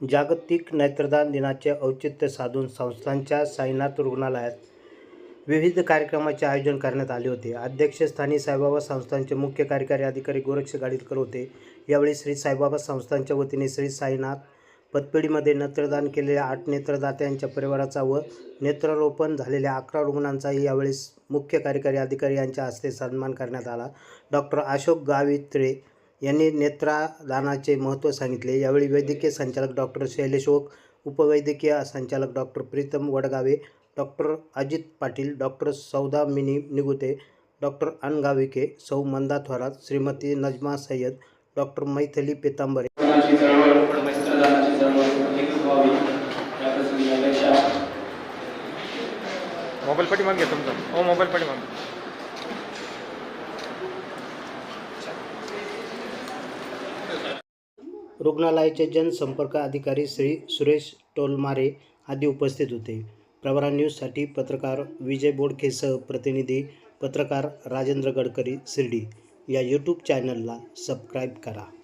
जागतिक नेत्रदान दिनाचे औचित्य साधून संस्थांच्या साईनाथ रुग्णालयात विविध कार्यक्रमाचे आयोजन करण्यात आले होते. अध्यक्षस्थानी साईबाबा संस्थांचे मुख्य कार्यकारी अधिकारी गोरक्ष गाडीलकर होते. यावेळी श्री साईबाबा संस्थांच्या वतीने श्री साईनाथ पतपेढीमध्ये नेत्रदान केलेल्या आठ नेत्रदात्यांच्या परिवाराचा व नेत्रारोपण झालेल्या अकरा रुग्णांचाही यावेळी मुख्य कार्यकारी अधिकारी यांच्या हस्ते सन्मान करण्यात आला. डॉक्टर अशोक गावित्रे यांनी नेत्रदानाचे महत्त्व सांगितले. यावेळी वैद्यकीय संचालक डॉक्टर शैलेश ओक उपवैद्यकीय संचालक doctor Pritam Wadgave doctor Ajit Patil doctor Saudamini Nigute doctor अनगाविके सौ मंदा थोरात श्रीमती नजमा सय्यद डॉक्टर मैथिली पितांबरे. मोबाईल पाठी मागे तुमचा. हो मोबाईल पाठीमागे रुग्णालयाचे जनसंपर्क अधिकारी श्री सुरेश टोलमारे आदी उपस्थित होते. प्रवरा न्यूजसाठी पत्रकार विजय बोडकेसह प्रतिनिधी पत्रकार राजेंद्र गडकरी शिर्डी. या यूट्यूब चॅनलला सबस्क्राईब करा.